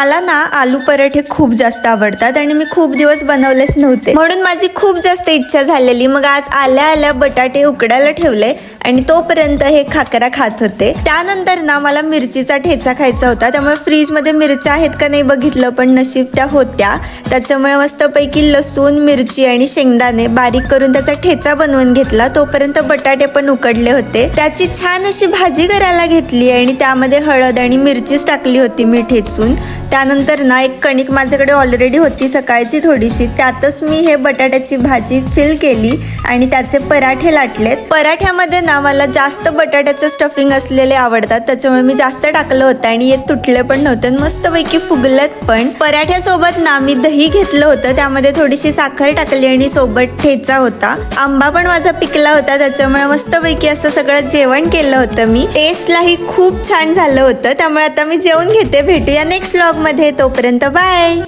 मला ना आलू पराठे खूप जास्त आवडतात आणि मी खूप दिवस बनवलेच नव्हते. म्हणून माझी खूप जास्त इच्छा झालेली मग आज आल्या आल्या बटाटे उकडायला ठेवले. आणि तोपर्यंत हे खाकरा खात होते. त्यानंतर ना मला मिरचीचा ठेचा खायचा होता. त्यामुळे फ्रीजमध्ये मिरच्या आहेत का नाही बघितलं पण नशीब त्या होत्या. त्याच्यामुळे मस्तपैकी लसूण मिरची आणि शेंगदाणे बारीक करून त्याचा ठेचा बनवून घेतला. तोपर्यंत बटाटे पण उकडले होते. त्याची छान अशी भाजी करायला घेतली आणि त्यामध्ये हळद आणि मिरचीच टाकली होती मी ठेचून. त्यानंतर ना एक कणिक माझ्याकडे ऑलरेडी होती सकाळची थोडीशी. त्यातच मी हे बटाट्याची भाजी फिल केली आणि त्याचे पराठे लाटलेत. पराठ्यामध्ये ना मला जास्त बटाट्याचं स्टफिंग असलेले आवडतात. त्याच्यामुळे मी जास्त टाकलं होतं आणि हे तुटले पण नव्हते. आणि मस्तपैकी फुगलत पण. पराठ्यासोबत ना मी दही घेतलं होतं. त्यामध्ये थोडीशी साखर टाकली आणि सोबत ठेचा होता. आंबा पण माझा पिकला होता. त्याच्यामुळे मस्तपैकी असं सगळं जेवण केलं होतं मी. टेस्टलाही खूप छान झालं होतं. त्यामुळे आता मी जेवून घेते. भेटूया नेक्स्ट ब्लॉगमध्ये तोपर्यंत बाय